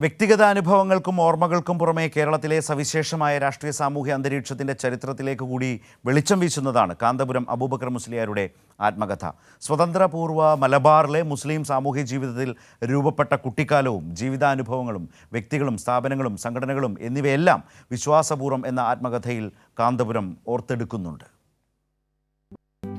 വ്യക്തിഗത അനുഭവങ്ങൾക്കും ഓർമ്മകൾക്കും പുറമെ കേരളത്തിലെ സവിശേഷമായ രാഷ്ട്രീയ സാമൂഹ്യ അന്തരീക്ഷത്തിന്റെ ചരിത്രത്തിലേക്ക് കൂടി വെളിച്ചം വീശുന്നതാണ് കാന്തപുരം അബൂബക്കർ മുസ്ലിയാരുടെ ആത്മകഥ. സ്വതന്ത്രപൂർവ മലബാറിലെ മുസ്ലിം സാമൂഹ്യ ജീവിതത്തിൽ രൂപപ്പെട്ട കുട്ടിക്കാലവും ജീവിതാനുഭവങ്ങളും വ്യക്തികളും സ്ഥാപനങ്ങളും സംഘടനകളും എന്നിവയെല്ലാം വിശ്വാസപൂർവം എന്ന ആത്മകഥയിൽ കാന്തപുരം ഓർത്തെടുക്കുന്നുണ്ട്.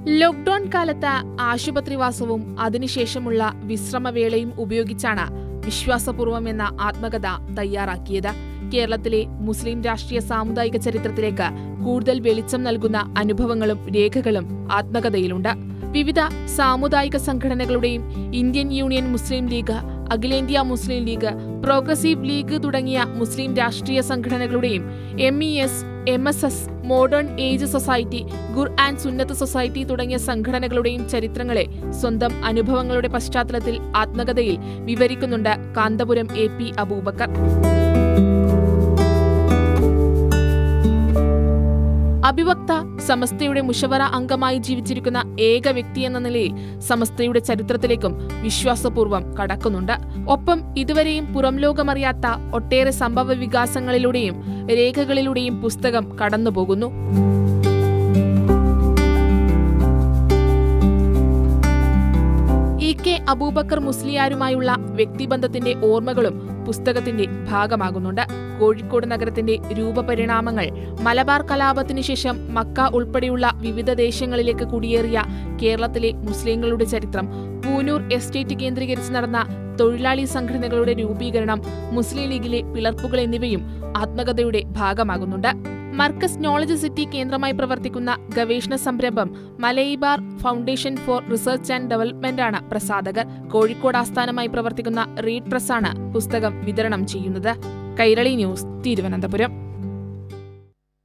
ലോക്ക്ഡൌൺ കാലത്ത് ആശുപത്രിവാസവും അതിനുശേഷമുള്ള വിശ്രമവേളയും ഉപയോഗിച്ചാണ് വിശ്വാസപൂർവം എന്ന ആത്മകഥ തയ്യാറാക്കിയത്. കേരളത്തിലെ മുസ്ലിം രാഷ്ട്രീയ സാമുദായിക ചരിത്രത്തിലേക്ക് കൂടുതൽ വെളിച്ചം നൽകുന്ന അനുഭവങ്ങളും രേഖകളും ആത്മകഥയിലുണ്ട്. വിവിധ സാമുദായിക സംഘടനകളുടെയും ഇന്ത്യൻ യൂണിയൻ മുസ്ലിം ലീഗ് അഖിലേന്ത്യാ മുസ്ലിം ലീഗ് പ്രോഗ്രസീവ് ലീഗ് തുടങ്ങിയ മുസ്ലിം രാഷ്ട്രീയ സംഘടനകളുടെയും M E S M S S modern age society ഗുർ and സുന്നത്ത് സൊസൈറ്റി തുടങ്ങിയ സംഘടനകളുടെയും ചരിത്രങ്ങളെ സ്വന്തം അനുഭവങ്ങളുടെ പശ്ചാത്തലത്തിൽ ആത്മകഥയിൽ വിവരിക്കുന്നുണ്ട് കാന്തപുരം എ പി അബൂബക്കർ. അഭിവക്ത സമസ്തയുടെ മുഷവറ അംഗമായി ജീവിച്ചിരിക്കുന്ന ഏക വ്യക്തി എന്ന നിലയിൽ സമസ്തയുടെ ചരിത്രത്തിലേക്കും വിശ്വാസപൂർവം കടക്കുന്നുണ്ട്. ഒപ്പം ഇതുവരെയും പുറം ലോകമറിയാത്ത ഒട്ടേറെ സംഭവ വികാസങ്ങളിലൂടെയും രേഖകളിലൂടെയും പുസ്തകം കടന്നുപോകുന്നു. കെ അബൂബക്കർ മുസ്ലിയാരുമായുള്ള വ്യക്തിബന്ധത്തിന്റെ ഓർമ്മകളും പുസ്തകത്തിന്റെ ഭാഗമാകുന്നുണ്ട്. കോഴിക്കോട് നഗരത്തിന്റെ രൂപപരിണാമങ്ങൾ മലബാർ കലാപത്തിനു ശേഷം മക്ക ഉൾപ്പെടെയുള്ള വിവിധ ദേശങ്ങളിലേക്ക് കുടിയേറിയ കേരളത്തിലെ മുസ്ലിങ്ങളുടെ ചരിത്രം പൂനൂർ എസ്റ്റേറ്റ് കേന്ദ്രീകരിച്ച് നടന്ന തൊഴിലാളി സംഘടനകളുടെ രൂപീകരണം മുസ്ലിം ലീഗിലെ പിളർപ്പുകൾ എന്നിവയും ആത്മകഥയുടെ ഭാഗമാകുന്നുണ്ട്. മർക്കസ് നോളജ് സിറ്റി കേന്ദ്രമായി പ്രവർത്തിക്കുന്ന ഗവേഷണ സംരംഭം Malaibar foundation for research and development ആണ്. പ്രസാധകർ കോഴിക്കോട് ആസ്ഥാനമായി പ്രവർത്തിക്കുന്ന റീഡ് പ്രസ് ആണ് പുസ്തകം വിതരണം ചെയ്യുന്നത്. കൈരളി ന്യൂസ് തിരുവനന്തപുരം.